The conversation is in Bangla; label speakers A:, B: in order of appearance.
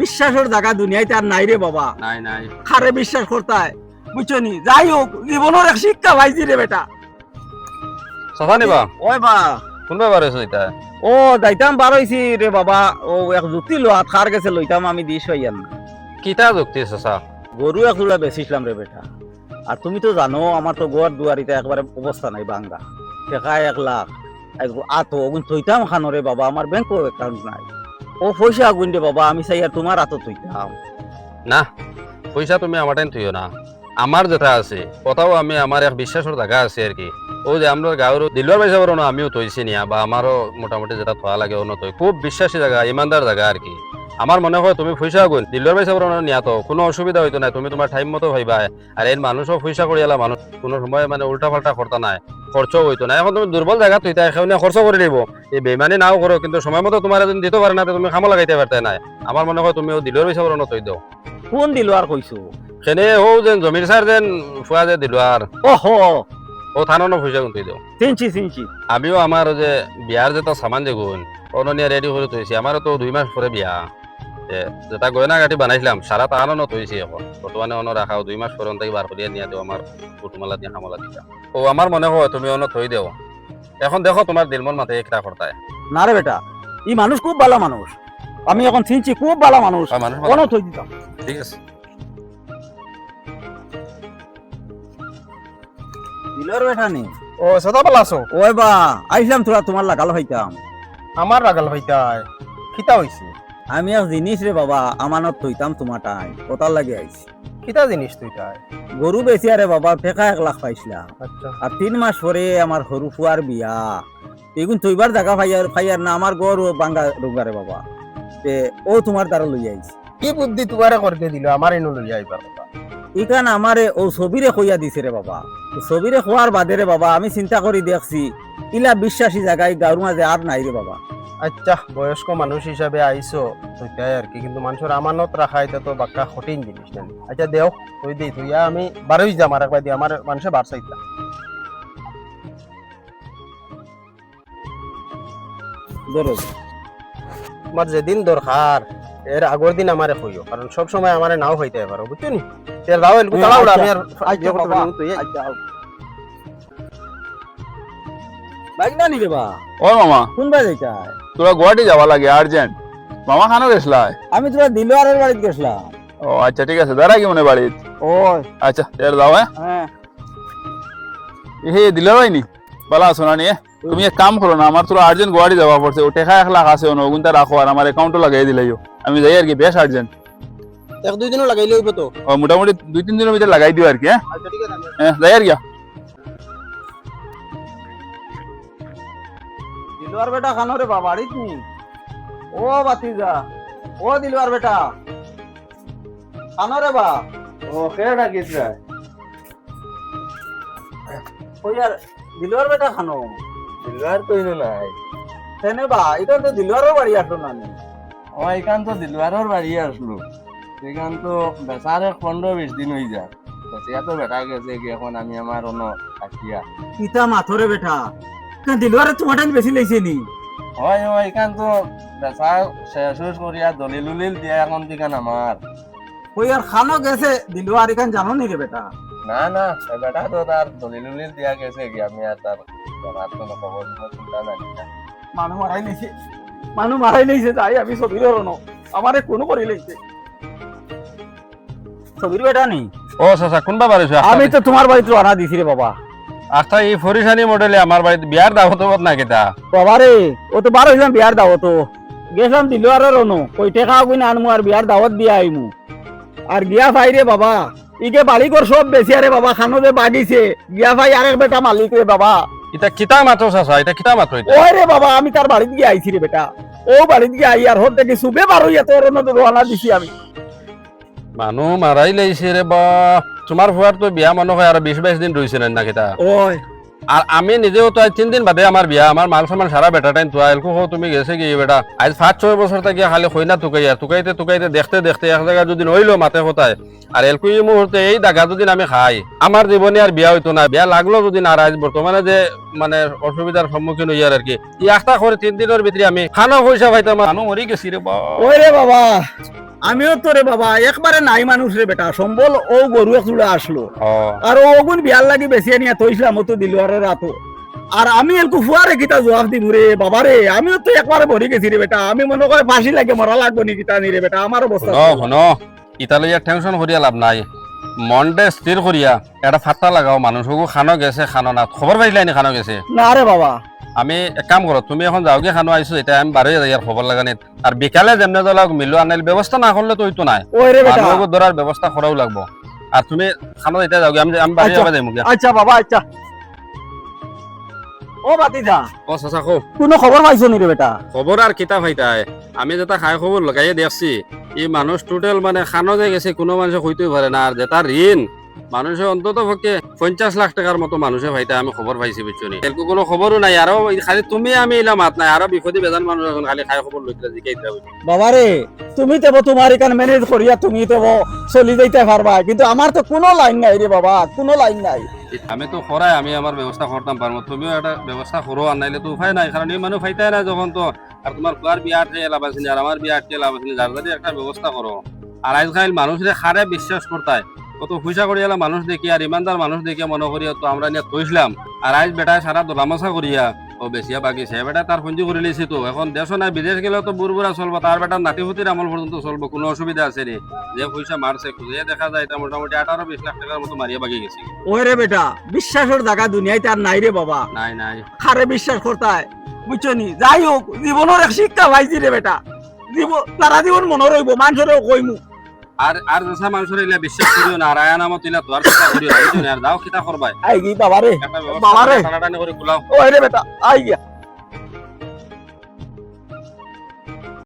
A: বিশ্বাসের জায়গা দুনিয়াতে আর নাই রে বাবা।
B: নাই নাই।
A: খারে বিশ্বাস করতায় বুঝছ নি যাই হোক জীবনের এক শিক্ষা পাইছি রে বেটা।
B: চাচা নিবা?
A: ওই বা।
B: কোন ব্যাপার হয়েছে এটা
A: ও যাইতাম বার হইছি রে বাবা। ও এক যুক্তি লোয়া খার গেছে লইতাম আমি দিস হইয়ান না
B: কিতা যুক্তি চাচা
A: গরু এক জোড়া বেচিছিলাম রে বেটা। আর তুমি তো জানো আমার তো গোয়ার দুয়ারিতে একবারে অবস্থা নাই বাঙ্গা টেকা এক লাখ। আতো অগুন থইতাম খানো রে বাবা আমার ব্যাংক অ্যাকাউন্ট নাই। ও পয়সা আগুন দে বাবা, আমি চাই আর তোমার হাতত থইতাম
B: না, পয়সা তুমি আমার টাইম থইও না। আমার যেটা আছে, কথাও আমি আমার এক বিশ্বাসের জায়গা আছে আর কি। ও যে আমরা গাঁৱৰ দিলোৱাৰ পাইছে বাৰু আমিও থৈছে নিয়া, বা আমাৰো মোটামুটি যেটা থোৱা লাগে অন্য থৈ খুব বিশ্বাসী জায়গা ইমানদাৰ জেগা আৰু কি। আমার মনে হয় তুমি পয়সা গুণ। দিলোৱাৰ পইচা বড় নিয়া তো কোনো অসুবিধা হইতো না তুমি তোমার টাইম মতো হইবা আর এর মানুষও পয়সা করিয়ালা মানুষ কোনো সময় মানে উল্টা পাল্টা করতা নাই। খরচ হইতো না এখন তুমি দুর্বল জায়গা তুইতা এখানে খরচ করে দিব। এই বেমানি নাও করো কিন্তু সময় মতো তোমার এজন দিতে পারে না তুমি খামো লাগাইতে পারতে নাই। আমার মনে হয় তুমিও দিলোৱাৰ পইচা বড় তৈ দাও
A: কোন দিল আর কইছো
B: সেনে ও যেন জমির সার যেন ফুয়া যে দিলো আর
A: ওহ
B: ও থানো পয়সা গুনতে দিও
A: চিনছি চিনছি
B: আমিও আমার যে বিয়ার যেটা সামান যে গুণ অননিয়া রেডি করে থইছি আমারও তো দুই মাস পরে বিয়া। যেটা গয়না গাঠি বানাইছিলাম সারা তাহানো থইছি এখন বর্তমানে অন্য রাখাও দুই মাস পরে থেকে বার করিয়া নিয়ে দেও আমার কুটুমালা দিয়ে হামলা দিতা ও আমার মনে হয় তুমি অন্য থই দেও। এখন দেখো তোমার দিলমন মাথায় একটা করতায়
A: না রে বেটা ই মানুষ খুব ভালো মানুষ আমি এখন চিনছি খুব ভালো মানুষ কোনো থই দিতাম।
B: ঠিক আছে।
A: দিলর বেটা নি?
C: ও সদা পালা আছো।
A: ওই বা আইসলাম তোরা তোমার লাগাল হইতাম
C: আমার রাগাল ভাইতাই। খিতা হইছে
A: আমি এক জিনিস রে বাবা আমানত থইতাম তোমার টাইম কোথার লাগে আইছি?
C: খিতা জিনিস তুই তাই?
A: গরু বেশি আরে বাবা টেকা এক লাখ পাইছিলাম
C: আচ্ছা।
A: আর তিন মাস পরে আমার সরু ফুয়ার বিয়া। এগুন তৈবার জায়গা ফাইয়ার ফাইয়ার না আমার গরু বাঙ্গা রোগারে বাবা। তে ও তোমার দ্বারা লই আইছি।
C: কি বুদ্ধি তোমারে করতে দিল আমার এনে লই আইবার
A: ইখান আমারে ও ছবিরে কইয়া দিছে রে বাবা। ছবিরে খোয়ার বাদে রে বাবা আমি চিন্তা করি দেখছি ইলা বিশ্বাসী জায়গায় গাঁর মাঝে আর নাই রে বাবা।
C: আচ্ছা বয়স্ক মানুষ হিসাবে আইছো তুইটাই আর কি কিন্তু মানুষের আমানত রাখা এটা তো বাক্কা কঠিন জিনিস না। আচ্ছা দেও তুই দেই তুই আমি বারোই যাম আর একবার দিয়ে আমার মানুষে বার চাইতা
A: ধরো
C: আমার যেদিন দরকার এর আগের দিন আমারে কইও কারণ সব সময় আমারে নাও হইতে পারো বুঝছ নি? এর দাও এলকু
A: হ্যাঁ, আচ্ছা,
C: আমি আর ইয়ে তুই
A: আচ্ছা বাইক না নিবে বা?
D: ও মামা।
A: কোন বাই যাইতা
D: তোরা গুয়াহাটি যাওয়া লাগে আর্জেন্ট মামা খানো গেছলা
A: আমি তোরা দিলওয়ারের বাড়িতে গেছিলাম।
D: ও আচ্ছা ঠিক আছে দাঁড়া কি মনে বাড়িত
A: ওই।
D: আচ্ছা এর দাও হ্যাঁ?
A: হ্যাঁ।
D: হে দিলে হয়নি? বলা শোনা নিয়ে। তুমি এক কাম করো না আমার তোরা আর্জেন্ট গুয়াহাটি যাওয়া পড়ছে। ও টেকা এক লাখ আছে ওনো ওগুনটা রাখো আর আমার অ্যাকাউন্টও লাগাই দিলাইও আমি যাই আর কি বেশ আর্জেন্ট
C: এক দুই দিনও লাগাইলে হইব তো?
D: ও মোটামুটি দুই তিন দিনের ভিতরে লাগাই দিও আর কি হ্যাঁ?
C: আচ্ছা
D: হ্যাঁ যাই আর কি।
A: দিলওয়ার বেটা খানো রে বাবা বাড়িত নি। ও বাতিজা ও দিলওয়ার বেটা। খানো রে বা।
C: ও খেয়ে ডাকিস রে
A: ওই আর দিলওয়ার বেটা খানো?
E: দিলবার কইলো নাই।
A: তেনে বা এটা তো দিলওয়ারও বাড়ি আসলো না নি।
E: ও এখান তো দিলবারের বাড়ি আসলো। এখান তো বেচারে পনেরো বিশ দিন হয়ে যায়। বেচিয়া তো বেটা গেছে কি এখন আমি আমার অন্য থাকিয়া
A: ইতা মাথরে বেটা। কেন দিলওয়ারে তোমার টাইম বেশি লাইছে নি।
E: হয় হয় এখান তো বেচা শেষ করিয়া দলিল উলিল দিয়া এখন দিকান আমার
A: ওই আর খানো গেছে দিলওয়ার এখান জানো নি রে বেটা?
E: না না বেটা তো তার দলিল উলিল দিয়া গেছে কি আমি আর তার জানার কোনো খবর কোনো চিন্তা জানি না
A: মানুহ মারাই লাইছে মানুহ মারাই লাইছে তাই আমি ছবির রনো আমারে কোনো কৰি লাইছে ছবির বেটা নি?
B: ও চাচা কোনবা বাড়িছো
A: আমি তো তোমার বাড়িতে আনা দিছি রে বাবা।
B: আচ্ছা এই ফরিসানি মডেলে আমার বাড়িতে বিয়ার দাওয়াত না কেটা?
A: বাবা রে ও তো বার হইলাম বিয়ার দাওয়াত গেছিলাম দিল আর রনো। কই টেকা কই আনমু আর বিয়ার দাওয়াত দিয়া আইমু। আর গিয়া ভাই রে বাবা ইকে বাড়ি কর সব বেশি আরে বাবা খানো যে বাগিছে। গিয়া ভাই আরেক বেটা মালিক রে বাবা।
B: এটা কিতা মাত্র চাচা এটা কিতা মাত্র
A: ওই রে বাবা আমি তার বাড়িতে গিয়ে আইছি রে বেটা। ও বাড়িতে গিয়ে আই আর হর থেকে সুবে বার হইয়া তোর রওনা দিছি আমি।
B: মানুহ মারাই লাইছে রে বা। তোমার ফুয়ার বিয়া মনে হয় আর বিশ বাইশ দিন রয়েছে না
A: ওই
B: আর আমি নিজেও তো আজ তিন দিন বাদে আমার বিয়া আমার মাল সামান সারা বেটা টাইম তো আইলকো হো তুমি গেছে কি বেটা? আজ পাঁচ ছয় বছর থেকে খালি হই না তুকাই আর তুকাইতে তুকাইতে দেখতে দেখতে এক জায়গা যদি হইল মাতে হতায় আর এলকো এই মুহূর্তে এই দাগা যদি আমি খাই। আমার জীবনে আর বিয়া হইতো না বিয়া লাগল যদি না আজ বর্তমানে যে মানে অসুবিধার সম্মুখীন হইয়ার আর কি। ই একটা করে তিন দিনের ভিতরে আমি খানা পয়সা পাইতাম মানুষ মরি গেছি রে
A: বাবা। আমিও তো রে বাবা একবারে নাই মানুষ রে বেটা সম্বল ও গরু এক জোড়া আসলো। আর ও ওগুন বিয়ার লাগি বেশি নিয়ে তৈছিলাম তো দিল আর রাতো। আর আমি এলকু ফুয়ারে কিতা জবাব দিব রে বাবা রে আমিও তো একবারে ভরি গেছি রে বেটা আমি মনে করে ফাঁসি লাগে মরা লাগবো নি কিতা নি রে বেটা আমার অবস্থা
B: শুনো ইতালিয়া টেনশন করিয়া লাভ নাই। মনডে স্থির করিয়া এটা ফাত্তা লাগাও মানুষকো খানো গেছে খানো না খবর পাইলাই নি খানো গেছে?
A: না রে বাবা।
B: আমি এক কাম করো তুমি এখন যাওগে খানো আইছো এটা আমি বারোই যাই আর খবর লাগানি আর বিকালে যেমনে দলাক মিলো আনাইল ব্যবস্থা না করলে তো ওইতো নাই। মানুহকো ধরার ব্যবস্থা করাও লাগবো। আর তুমি খানো এটা যাওগে আমি আমি
A: আচ্ছা।
B: যাবা যাই
A: আচ্ছা বাবা আচ্ছা। ও বাতি যা
B: ও চাচা কো
A: কোনো খবর পাইছো নি রে বেটা?
B: খবর আর কিতা ভাইতাই আমি যেটা খাই খবর লগাইয়ে দেখছি এই মানুষ টোটাল মানে খানো যে গেছে কোনো মানুষে কইতেই পারে না। আর যেটা ঋণ। মানুষে অন্তত পক্ষে পঞ্চাশ লাখ টাকার মতো মানুষে ভাইতা আমি খবর পাইছি বুঝছি এরকম কোনো খবরও নাই আরও খালি তুমি আমি এলাম মাত নাই আরও বিপদে বেজান মানুষ এখন খালি খাই খবর লইতে জিকাই।
A: বাবা রে তুমি তো তোমার এখানে ম্যানেজ করিয়া তুমি তো চলি যাইতে পারবা কিন্তু আমার তো কোনো লাইন নাই রে বাবা কোনো লাইন নাই।
B: আমি তো খরাই আমি আমার ব্যবস্থা করতাম পারব তুমিও একটা ব্যবস্থা করো আর নাইলে তো উপায় নাই কারণ এই মানুষ ফাইতাই না যখন তো আর তোমার কুয়ার বিয়া আটকে লাভ আছে আর আমার বিয়া আটকে লাভ আছে যার যদি একটা ব্যবস্থা করো আর আজকাল মানুষের খারে বিশ্বাস করতায় কত পয়সা করিয়া মানুষ দেখি আর ইমানদার মানুষ দেখে মনে করিয়া তো আমরা নিয়ে তৈছিলাম আর আজ বেটায় সারা দোলামশা করিয়া ও বেশিয়া বাকি সে বেটা তার পুঞ্জি করে লিছি তো। এখন দেশ নাই বিদেশ গেলেও তো বুড় বুড়া চলবো তার বেটা নাতি ফুতির আমল পর্যন্ত চলবো কোনো অসুবিধা আছে রে যে পয়সা মারছে খুঁজে দেখা যায় এটা মোটামুটি আঠারো বিশ লাখ টাকার মতো মারিয়া বাকি গেছে।
A: ওই রে বেটা বিশ্বাসের জায়গা দুনিয়ায় তার নাই রে বাবা।
B: নাই নাই।
A: খারে বিশ্বাস করতায় বুঝছ নি? যাই হোক জীবনের এক শিক্ষা পাইছি রে বেটা। জীবন তারা জীবন মনে রইব মানুষেরও কইমু।
B: আর আর যেসা মানুষের ইলা বিশ্বাস করিও না আর আয়া নামত ইলা তোর কথা করিও আর যাও কিতা করবাই
A: আই গি বাবা রে বাবা রে।
B: ব্যবস্থা টানাটানি করে কুলাও।
A: ওই রে বেটা আই গিয়া।